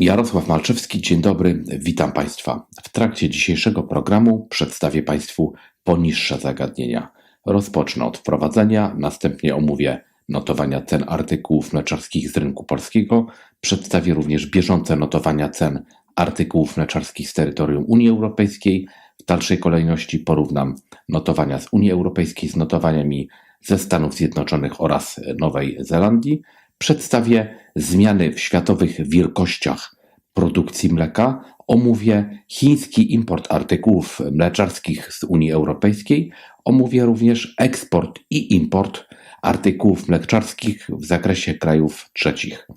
Jarosław Malczewski, dzień dobry, witam Państwa. W trakcie dzisiejszego programu przedstawię Państwu poniższe zagadnienia. Rozpocznę od wprowadzenia, następnie omówię notowania cen artykułów mleczarskich z rynku polskiego, przedstawię również bieżące notowania cen artykułów mleczarskich z terytorium Unii Europejskiej. W dalszej kolejności porównam notowania z Unii Europejskiej z notowaniami ze Stanów Zjednoczonych oraz Nowej Zelandii. Przedstawię zmiany w światowych wielkościach produkcji mleka. Omówię chiński import artykułów mleczarskich z Unii Europejskiej. Omówię również eksport i import artykułów mleczarskich w zakresie krajów trzecich.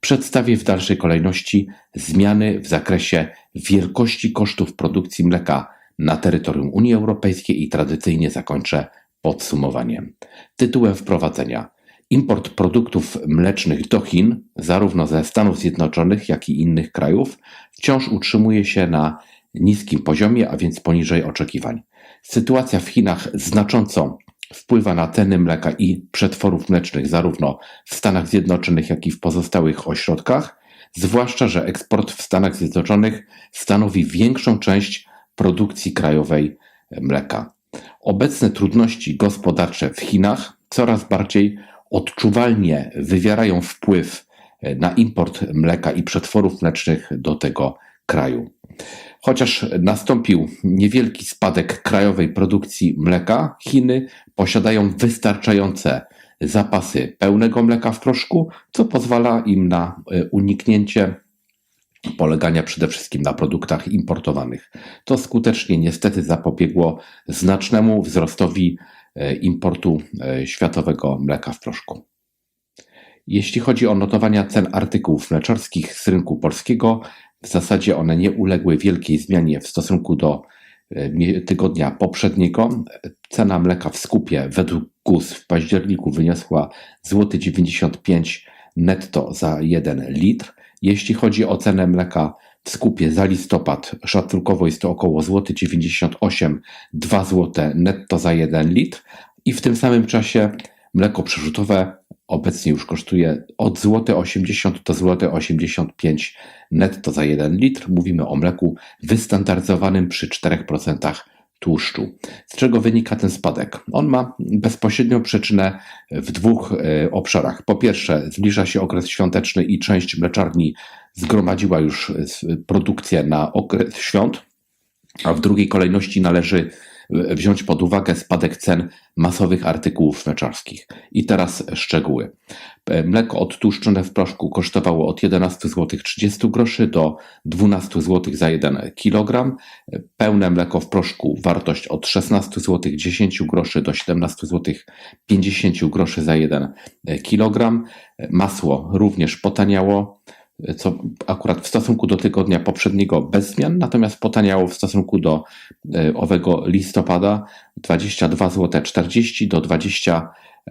Przedstawię w dalszej kolejności zmiany w zakresie wielkości kosztów produkcji mleka na terytorium Unii Europejskiej i tradycyjnie zakończę podsumowaniem. Tytułem wprowadzenia Import produktów mlecznych do Chin, zarówno ze Stanów Zjednoczonych, jak i innych krajów, wciąż utrzymuje się na niskim poziomie, a więc poniżej oczekiwań. Sytuacja w Chinach znacząco wpływa na ceny mleka i przetworów mlecznych zarówno w Stanach Zjednoczonych, jak i w pozostałych ośrodkach, zwłaszcza że eksport w Stanach Zjednoczonych stanowi większą część produkcji krajowej mleka. Obecne trudności gospodarcze w Chinach coraz bardziej odczuwalnie wywierają wpływ na import mleka i przetworów mlecznych do tego kraju. Chociaż nastąpił niewielki spadek krajowej produkcji mleka, Chiny posiadają wystarczające zapasy pełnego mleka w proszku, co pozwala im na uniknięcie polegania przede wszystkim na produktach importowanych. To skutecznie niestety zapobiegło znacznemu wzrostowi importu światowego mleka w proszku. Jeśli chodzi o notowania cen artykułów mleczarskich z rynku polskiego, w zasadzie one nie uległy wielkiej zmianie w stosunku do tygodnia poprzedniego. Cena mleka w skupie według GUS w październiku wyniosła złoty 95 netto za 1 litr. Jeśli chodzi o cenę mleka skupie za listopad, szacunkowo jest to około złoty 98, 2 zł netto za 1 litr i w tym samym czasie mleko przerzutowe obecnie już kosztuje od złoty 80 do złoty 85 netto za 1 litr. Mówimy o mleku wystandaryzowanym przy 4% tłuszczu. Z czego wynika ten spadek? On ma bezpośrednią przyczynę w dwóch obszarach. Po pierwsze, zbliża się okres świąteczny i część mleczarni zgromadziła już produkcję na okres świąt, a w drugiej kolejności należy wziąć pod uwagę spadek cen masowych artykułów mleczarskich. I teraz szczegóły. Mleko odtłuszczone w proszku kosztowało od 11 zł 30 groszy do 12 zł za 1 kg. Pełne mleko w proszku wartość od 16 zł 10 groszy do 17 zł 50 groszy za 1 kg. Masło również potaniało co akurat w stosunku do tygodnia poprzedniego bez zmian, natomiast potaniało w stosunku do owego listopada 22 zł 40 do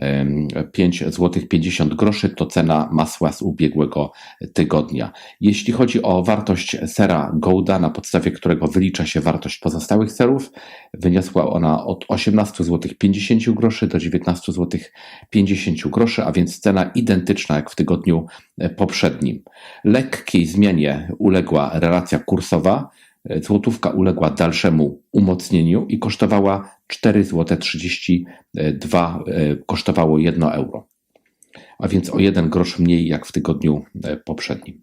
25 zł 50 groszy to cena masła z ubiegłego tygodnia. Jeśli chodzi o wartość sera Gouda, na podstawie którego wylicza się wartość pozostałych serów, wyniosła ona od 18 zł 50 groszy do 19 zł 50 groszy, a więc cena identyczna jak w tygodniu poprzednim. Lekkiej zmianie uległa relacja kursowa. Złotówka uległa dalszemu umocnieniu i kosztowała 4 zł 32 kosztowało 1 euro, a więc o 1 grosz mniej jak w tygodniu poprzednim.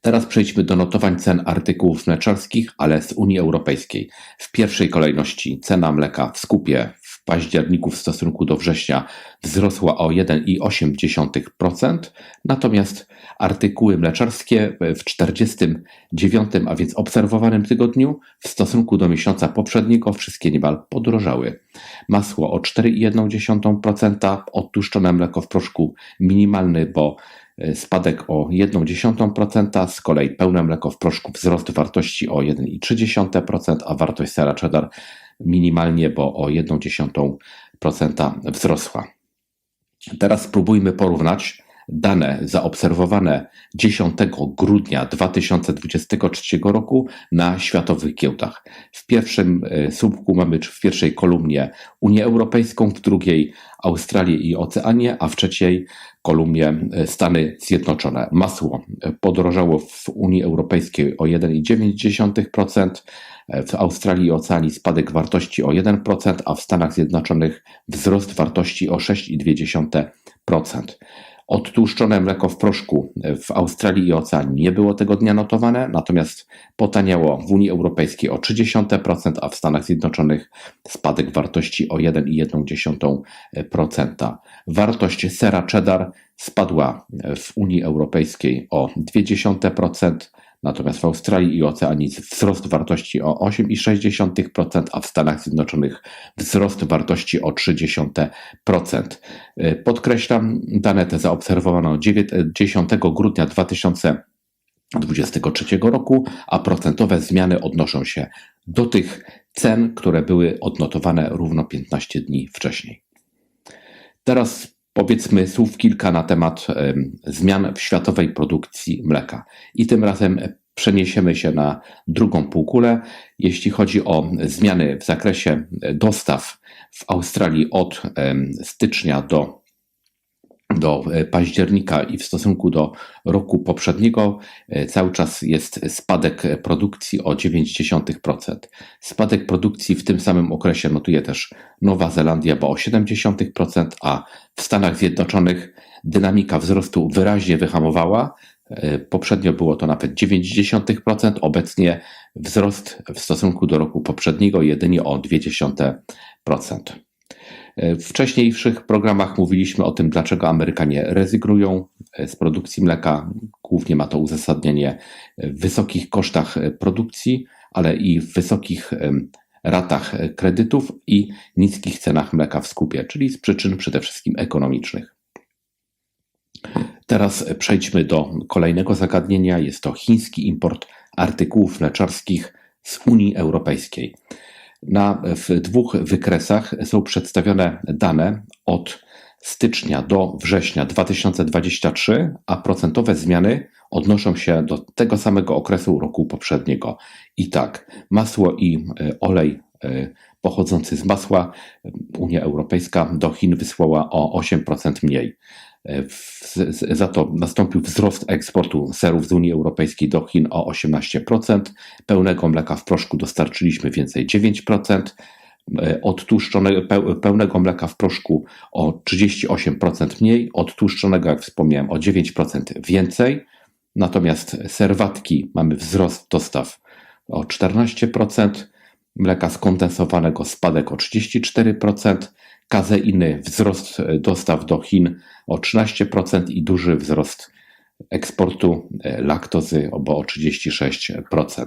Teraz przejdźmy do notowań cen artykułów mleczarskich, ale z Unii Europejskiej. W pierwszej kolejności cena mleka w skupie październiku w stosunku do września wzrosła o 1,8%, natomiast artykuły mleczarskie w 49, a więc obserwowanym tygodniu w stosunku do miesiąca poprzedniego wszystkie niemal podrożały. Masło o 4,1%, odtłuszczone mleko w proszku minimalny, bo spadek o 0,1%, z kolei pełne mleko w proszku wzrost wartości o 1,3%, a wartość sera cheddar minimalnie, bo o 0,1% wzrosła. Teraz spróbujmy porównać dane zaobserwowane 10 grudnia 2023 roku na światowych giełdach. W pierwszym słupku mamy w pierwszej kolumnie Unię Europejską, w drugiej Australię i Oceanię, a w trzeciej kolumnie Stany Zjednoczone. Masło podrożało w Unii Europejskiej o 1,9%, w Australii i Oceanii spadek wartości o 1%, a w Stanach Zjednoczonych wzrost wartości o 6,2%. Odtłuszczone mleko w proszku w Australii i Oceanii nie było tego dnia notowane, natomiast potaniało w Unii Europejskiej o 0,3%, a w Stanach Zjednoczonych spadek wartości o 1,1%. Wartość sera cheddar spadła w Unii Europejskiej o 0,2%, Natomiast w Australii i Oceanii wzrost wartości o 8,6%, a w Stanach Zjednoczonych wzrost wartości o 0,3%. Podkreślam, dane te zaobserwowano 10 grudnia 2023 roku, a procentowe zmiany odnoszą się do tych cen, które były odnotowane równo 15 dni wcześniej. Teraz Powiedzmy słów kilka na temat zmian w światowej produkcji mleka. I tym razem przeniesiemy się na drugą półkulę. Jeśli chodzi o zmiany w zakresie dostaw w Australii od stycznia do do e, października i w stosunku do roku poprzedniego e, cały czas jest spadek produkcji o 0,9%. Spadek produkcji w tym samym okresie notuje też Nowa Zelandia, bo o 0,7%, a w Stanach Zjednoczonych dynamika wzrostu wyraźnie wyhamowała. E, poprzednio było to nawet 0,9%, obecnie wzrost w stosunku do roku poprzedniego jedynie o 0,2%. W wcześniejszych programach mówiliśmy o tym, dlaczego Amerykanie rezygnują z produkcji mleka. Głównie ma to uzasadnienie w wysokich kosztach produkcji, ale i w wysokich ratach kredytów i niskich cenach mleka w skupie, czyli z przyczyn przede wszystkim ekonomicznych. Teraz przejdźmy do kolejnego zagadnienia. Jest to chiński import artykułów mleczarskich z Unii Europejskiej. Na, w dwóch wykresach są przedstawione dane od stycznia do września 2023, a procentowe zmiany odnoszą się do tego samego okresu roku poprzedniego. I tak, masło i e, olej e, pochodzący z masła Unia Europejska do Chin wysłała o 8% mniej. Za to nastąpił wzrost eksportu serów z Unii Europejskiej do Chin o 18%. Pełnego mleka w proszku dostarczyliśmy więcej 9%. Odtłuszczonego, pełnego mleka w proszku o 38% mniej, odtłuszczonego, jak wspomniałem, o 9% więcej. Natomiast serwatki mamy wzrost dostaw o 14%, mleka skondensowanego spadek o 34%, kazeiny wzrost dostaw do Chin o 13% i duży wzrost eksportu e, laktozy o 36%.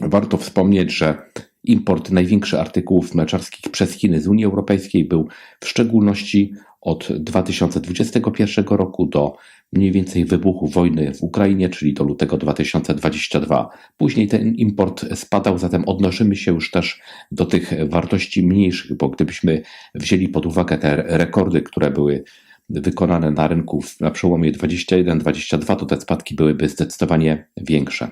Warto wspomnieć, że import największych artykułów mleczarskich przez Chiny z Unii Europejskiej był w szczególności od 2021 roku do mniej więcej wybuchu wojny w Ukrainie, czyli do lutego 2022. Później ten import spadał, zatem odnoszymy się już też do tych wartości mniejszych, bo gdybyśmy wzięli pod uwagę te rekordy, które były wykonane na rynku na przełomie 21-22, to te spadki byłyby zdecydowanie większe.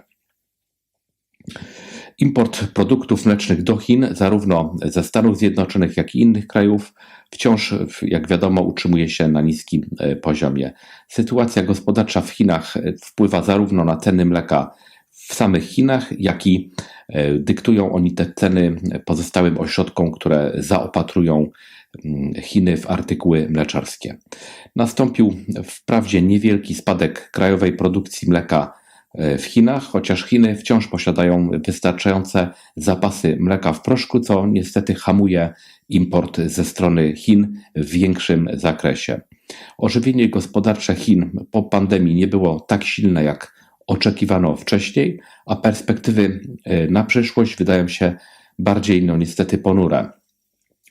Import produktów mlecznych do Chin, zarówno ze Stanów Zjednoczonych, jak i innych krajów, wciąż, jak wiadomo, utrzymuje się na niskim e, poziomie. Sytuacja gospodarcza w Chinach e, wpływa zarówno na ceny mleka w samych Chinach, jak i e, dyktują oni te ceny pozostałym ośrodkom, które zaopatrują mm, Chiny w artykuły mleczarskie. Nastąpił wprawdzie niewielki spadek krajowej produkcji mleka w Chinach, chociaż Chiny wciąż posiadają wystarczające zapasy mleka w proszku, co niestety hamuje import ze strony Chin w większym zakresie. Ożywienie gospodarcze Chin po pandemii nie było tak silne, jak oczekiwano wcześniej, a perspektywy e, na przyszłość wydają się bardziej, no niestety, ponure.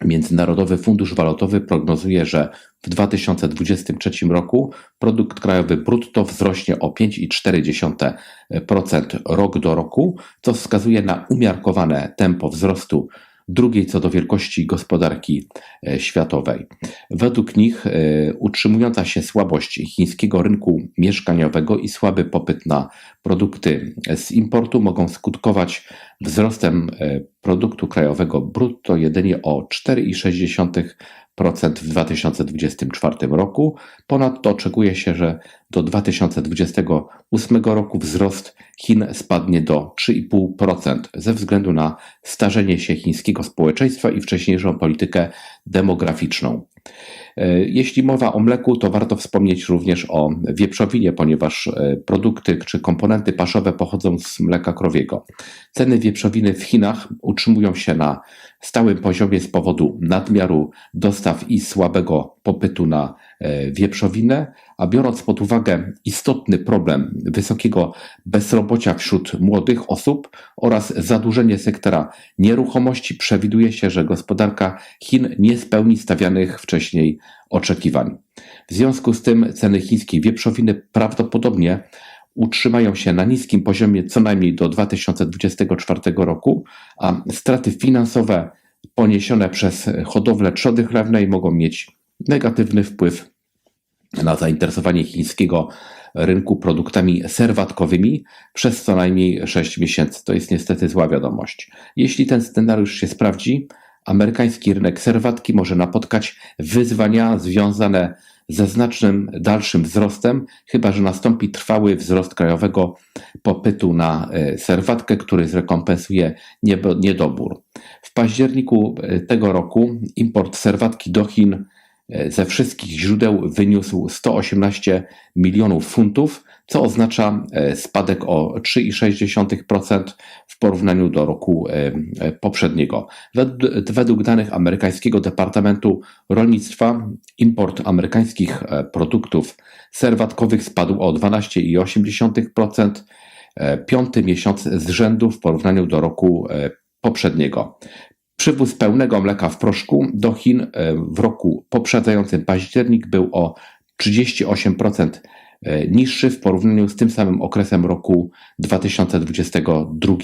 Międzynarodowy Fundusz Walutowy prognozuje, że w 2023 roku produkt krajowy brutto wzrośnie o 5,4% rok do roku, co wskazuje na umiarkowane tempo wzrostu drugiej co do wielkości gospodarki e, światowej. Według nich e, utrzymująca się słabość chińskiego rynku mieszkaniowego i słaby popyt na produkty z importu mogą skutkować wzrostem e, produktu krajowego brutto jedynie o 4,6% w 2024 roku. Ponadto oczekuje się, że do 2028 roku wzrost Chin spadnie do 3,5% ze względu na starzenie się chińskiego społeczeństwa i wcześniejszą politykę demograficzną. E, jeśli mowa o mleku, to warto wspomnieć również o wieprzowinie, ponieważ e, produkty czy komponenty paszowe pochodzą z mleka krowiego. Ceny wieprzowiny w Chinach utrzymują się na stałym poziomie z powodu nadmiaru dostaw i słabego popytu na e, wieprzowinę, a biorąc pod uwagę istotny problem wysokiego bezrobocia wśród młodych osób oraz zadłużenie sektora nieruchomości, przewiduje się, że gospodarka Chin nie spełni stawianych wcześniej oczekiwań. W związku z tym ceny chińskiej wieprzowiny prawdopodobnie utrzymają się na niskim poziomie co najmniej do 2024 roku, a straty finansowe poniesione przez hodowlę trzody chlewnej mogą mieć negatywny wpływ na zainteresowanie chińskiego rynku produktami serwatkowymi przez co najmniej 6 miesięcy. To jest niestety zła wiadomość. Jeśli ten scenariusz się sprawdzi, amerykański rynek serwatki może napotkać wyzwania związane ze znacznym dalszym wzrostem, chyba że nastąpi trwały wzrost krajowego popytu na e, serwatkę, który zrekompensuje niedobór. W październiku e, tego roku import serwatki do Chin ze wszystkich źródeł wyniósł 118 milionów funtów, co oznacza spadek o 3,6% w porównaniu do roku poprzedniego. Według danych amerykańskiego Departamentu Rolnictwa import amerykańskich produktów serwatkowych spadł o 12,8%, piąty miesiąc z rzędu w porównaniu do roku poprzedniego. Przywóz pełnego mleka w proszku do Chin w roku poprzedzającym październik był o 38% E, niższy w porównaniu z tym samym okresem roku 2022.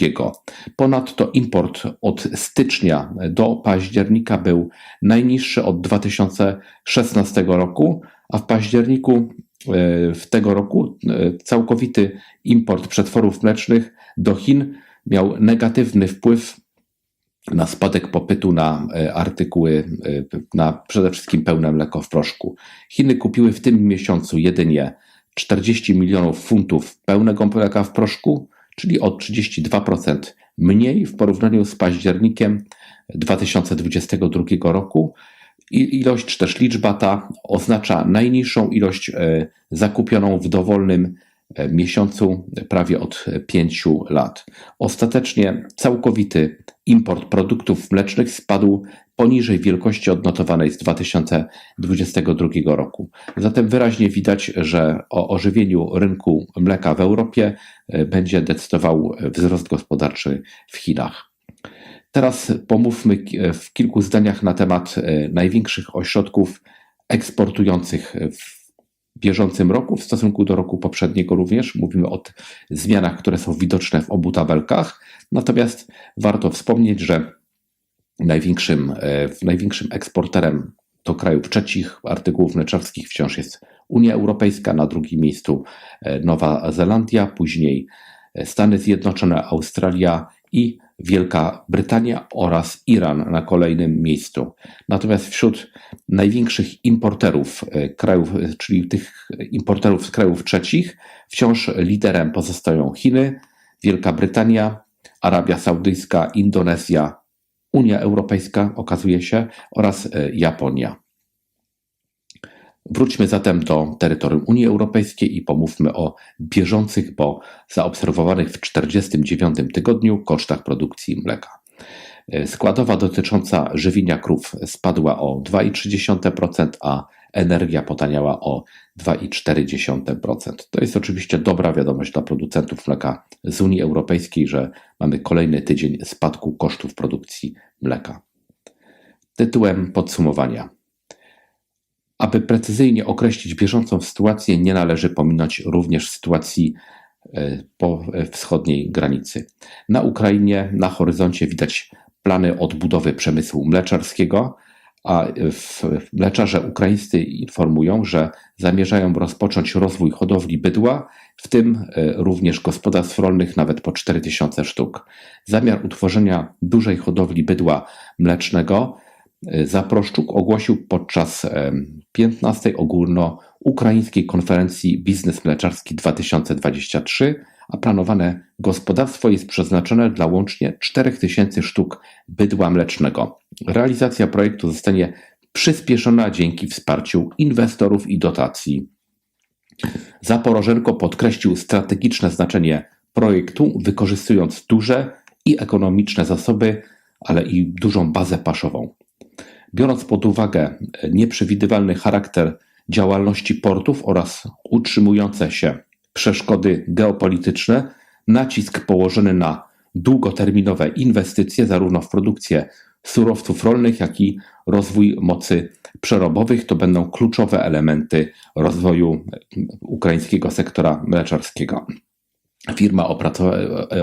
Ponadto import od stycznia do października był najniższy od 2016 roku, a w październiku e, w tego roku e, całkowity import przetworów mlecznych do Chin miał negatywny wpływ na spadek popytu na artykuły, na przede wszystkim pełne mleko w proszku. Chiny kupiły w tym miesiącu jedynie 40 milionów funtów pełnego mleka w proszku, czyli o 32% mniej w porównaniu z październikiem 2022 roku. I ilość czy też liczba ta oznacza najniższą ilość e, zakupioną w dowolnym e, miesiącu prawie od 5 lat. Ostatecznie całkowity import produktów mlecznych spadł poniżej wielkości odnotowanej z 2022 roku. Zatem wyraźnie widać, że o ożywieniu rynku mleka w Europie e, będzie decydował wzrost gospodarczy w Chinach. Teraz pomówmy w kilku zdaniach na temat e, największych ośrodków eksportujących w bieżącym roku w stosunku do roku poprzedniego również. Mówimy o zmianach, które są widoczne w obu tabelkach. Natomiast warto wspomnieć, że Największym, e, największym eksporterem do krajów trzecich artykułów mleczarskich wciąż jest Unia Europejska, na drugim miejscu e, Nowa Zelandia, później e, Stany Zjednoczone, Australia i Wielka Brytania oraz Iran na kolejnym miejscu. Natomiast wśród największych importerów krajów, czyli tych importerów z krajów trzecich, wciąż liderem pozostają Chiny, Wielka Brytania, Arabia Saudyjska, Indonezja, Unia Europejska okazuje się oraz e, Japonia. Wróćmy zatem do terytorium Unii Europejskiej i pomówmy o bieżących, bo zaobserwowanych w 49 tygodniu kosztach produkcji mleka. Składowa dotycząca żywienia krów spadła o 2,3%, a energia potaniała o 2,4%. To jest oczywiście dobra wiadomość dla producentów mleka z Unii Europejskiej, że mamy kolejny tydzień spadku kosztów produkcji mleka. Tytułem podsumowania. Aby precyzyjnie określić bieżącą sytuację, nie należy pominąć również sytuacji e, po wschodniej granicy. Na Ukrainie na horyzoncie widać plany odbudowy przemysłu mleczarskiego, a mleczarze ukraińscy informują, że zamierzają rozpocząć rozwój hodowli bydła, w tym e, również gospodarstw rolnych nawet po 4000 sztuk. Zamiar utworzenia dużej hodowli bydła mlecznego Zaproszczuk ogłosił podczas 15. ogólnoukraińskiej konferencji Biznes Mleczarski 2023, a planowane gospodarstwo jest przeznaczone dla łącznie 4000 sztuk bydła mlecznego. Realizacja projektu zostanie przyspieszona dzięki wsparciu inwestorów i dotacji. Zaporożenko podkreślił strategiczne znaczenie projektu, wykorzystując duże i ekonomiczne zasoby, ale i dużą bazę paszową. Biorąc pod uwagę nieprzewidywalny charakter działalności portów oraz utrzymujące się przeszkody geopolityczne, nacisk położony na długoterminowe inwestycje zarówno w produkcję surowców rolnych, jak i rozwój mocy przerobowych to będą kluczowe elementy rozwoju ukraińskiego sektora mleczarskiego. Firma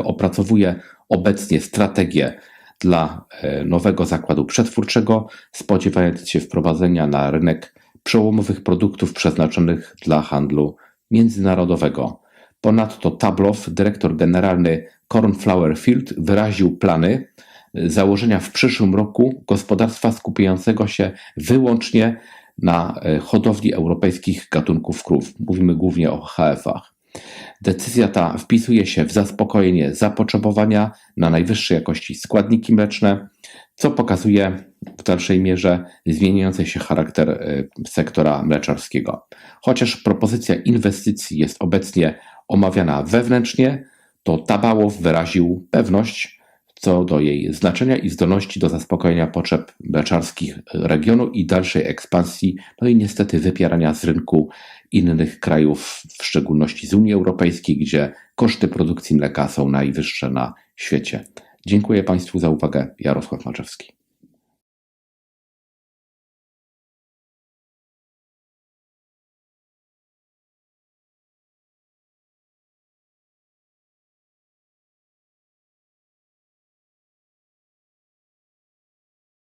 opracowuje obecnie strategię dla e, nowego zakładu przetwórczego, spodziewając się wprowadzenia na rynek przełomowych produktów przeznaczonych dla handlu międzynarodowego. Ponadto Tablow, dyrektor generalny Cornflower Field, wyraził plany e, założenia w przyszłym roku gospodarstwa skupiającego się wyłącznie na e, hodowli europejskich gatunków krów. Mówimy głównie o HF-ach. Decyzja ta wpisuje się w zaspokojenie zapotrzebowania na najwyższej jakości składniki mleczne, co pokazuje w dalszej mierze zmieniający się charakter y, sektora mleczarskiego. Chociaż propozycja inwestycji jest obecnie omawiana wewnętrznie, to Tabałow wyraził pewność co do jej znaczenia i zdolności do zaspokojenia potrzeb mleczarskich regionu i dalszej ekspansji, no i niestety wypierania z rynku innych krajów, w szczególności z Unii Europejskiej, gdzie koszty produkcji mleka są najwyższe na świecie. Dziękuję Państwu za uwagę. Jarosław Maczewski.